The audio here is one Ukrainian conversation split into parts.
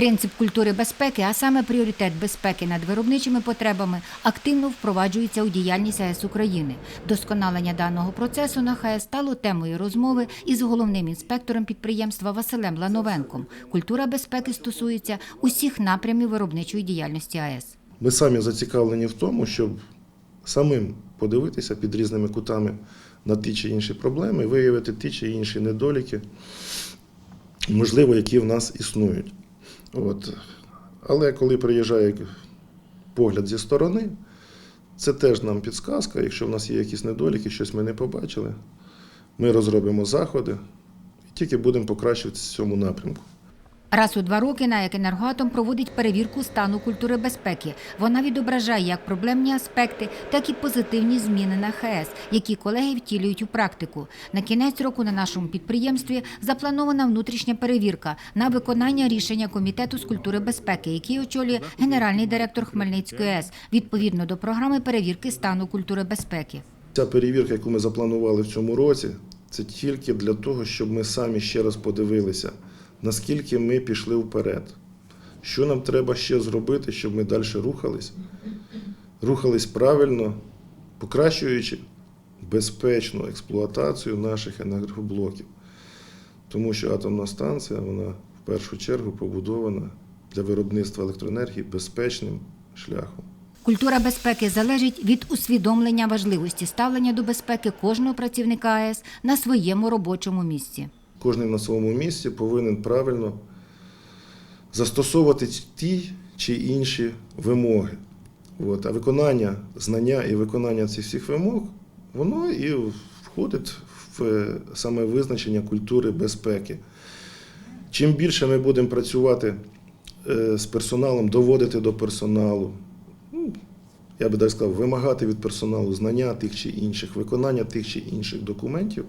Принцип культури безпеки, а саме пріоритет безпеки над виробничими потребами, активно впроваджується у діяльність АЕС України. Досконалення даного процесу на ХАЕС стало темою розмови із головним інспектором підприємства Василем Лановенком. Культура безпеки стосується усіх напрямів виробничої діяльності АЕС. Ми самі зацікавлені в тому, щоб самим подивитися під різними кутами на ті чи інші проблеми, виявити ті чи інші недоліки, можливо, які в нас існують. От. Але коли приїжджає погляд зі сторони, це теж нам підсказка. Якщо в нас є якісь недоліки, щось ми не побачили, ми розробимо заходи і тільки будемо покращуватися в цьому напрямку. Раз у два роки НАЕК «Енергоатом» проводить перевірку стану культури безпеки. Вона відображає як проблемні аспекти, так і позитивні зміни на ХАЕС, які колеги втілюють у практику. На кінець року на нашому підприємстві запланована внутрішня перевірка на виконання рішення комітету з культури безпеки, який очолює генеральний директор Хмельницької АЕС, відповідно до програми перевірки стану культури безпеки. Ця перевірка, яку ми запланували в цьому році, це тільки для того, щоб ми самі ще раз подивилися, наскільки ми пішли вперед. Що нам треба ще зробити, щоб ми далі рухались, рухались правильно, покращуючи безпечну експлуатацію наших енергоблоків. Тому що атомна станція, вона в першу чергу побудована для виробництва електроенергії безпечним шляхом. Культура безпеки залежить від усвідомлення важливості ставлення до безпеки кожного працівника АЕС на своєму робочому місці. Кожен на своєму місці повинен правильно застосовувати ті чи інші вимоги. От. А виконання знання і виконання цих всіх вимог, воно і входить в е, саме визначення культури безпеки. Чим більше ми будемо працювати е, з персоналом, доводити до персоналу, ну, я би так сказав, вимагати від персоналу знання тих чи інших, виконання тих чи інших документів,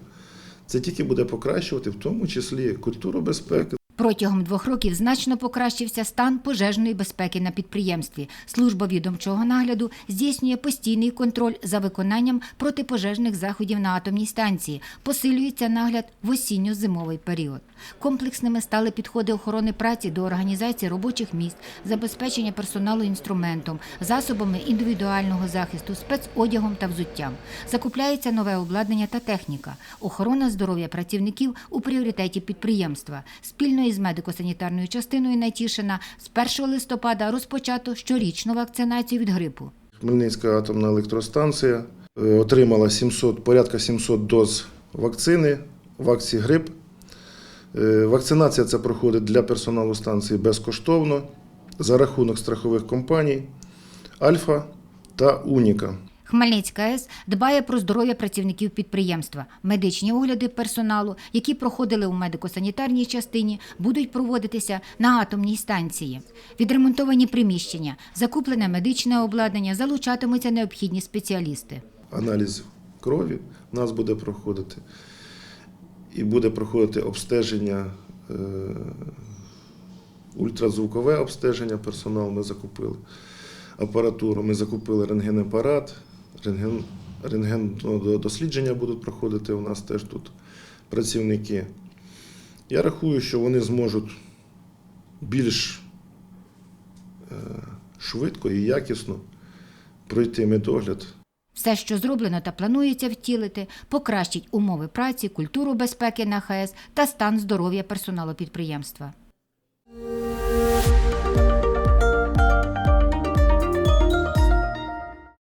це тільки буде покращувати, в тому числі культуру безпеки. Протягом двох років значно покращився стан пожежної безпеки на підприємстві. Служба відомчого нагляду здійснює постійний контроль за виконанням протипожежних заходів на атомній станції. Посилюється нагляд в осінньо-зимовий період. Комплексними стали підходи охорони праці до організації робочих місць, забезпечення персоналу інструментом, засобами індивідуального захисту, спецодягом та взуттям. Закупляється нове обладнання та техніка. Охорона здоров'я працівників у пріоритеті підприємства. Спільно із медико-санітарною частиною Найтішина з 1 листопада розпочато щорічну вакцинацію від грипу. Хмельницька атомна електростанція е, отримала 700, порядка 700 доз вакцини в акції грип. Е, Вакцинація ця проходить для персоналу станції безкоштовно за рахунок страхових компаній Альфа та Уніка. Хмельницька АЕС дбає про здоров'я працівників підприємства. Медичні огляди персоналу, які проходили у медико-санітарній частині, будуть проводитися на атомній станції. Відремонтовані приміщення, закуплене медичне обладнання, залучатимуться необхідні спеціалісти. Аналіз крові в нас буде проходити. І буде проходити обстеження, е, ультразвукове обстеження персоналу ми закупили. Апаратуру ми закупили рентгенапарат, рентген, рентген ну, дослідження будуть проходити у нас теж тут працівники. Я рахую, що вони зможуть більш е, швидко і якісно пройти медогляд Все, що зроблено та планується втілити, покращить умови праці, культуру безпеки на ХАЕС та стан здоров'я персоналу підприємства.